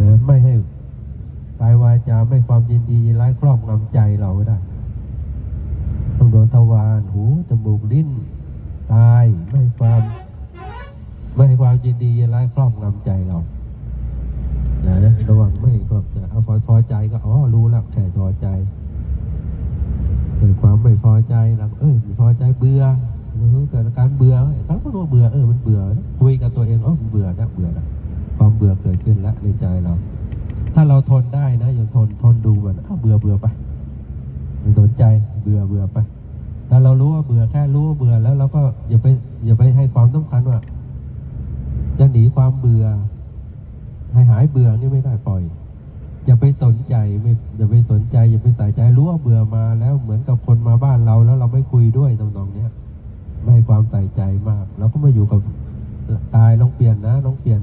นะไม่ให้กายวาจาไม่ความยินดียินร้ายครอบงำใจเราก็ได้ต้องโดนทวารหูจมูกลิ้นกายไม่ความไม่ให้ความยินดียินร้ายครอบงำใจเรานะระวังไม่ให้ก็จะเอาพอพอใจก็อ๋อรู้แล้วแค่พอใจเกิดความไม่พอใจแล้วเอ้ยไม่พอใจเบื่อเออเกิดอาการเบื่อเขาก็รู้เบื่อเออมันเบื่อนะ ขึ้นล้วในใจเรา ถ้าเราทนได้นะอย่าทนทนดูมันอ้าเบื่อเบื่อไปไม่สนใจเบื่อเบื่อไปถ้าเรารู้ว่าเบื่อแค่รู้ว่าเบื่อแล้วเราก็อย่าไปอย่าไปให้ความสำคัญว่า จะหนีความเบื่อ ให้หายเบื่อนี่ไม่ได้ปล่อยอย่าไปสนใจไม่อย่าไปสนใจ อย่าไปใส่ใจรู้ว่าเบื่อมาแล้วเหมือนกับคนมาบ้านเรา แล้วเราไม่คุยด้วยตรงๆเนี้ยไม่ให้ความใส่ใจมากเราก็มาอยู่กับตายลองเปลี่ยนนะลองเปลี่ยน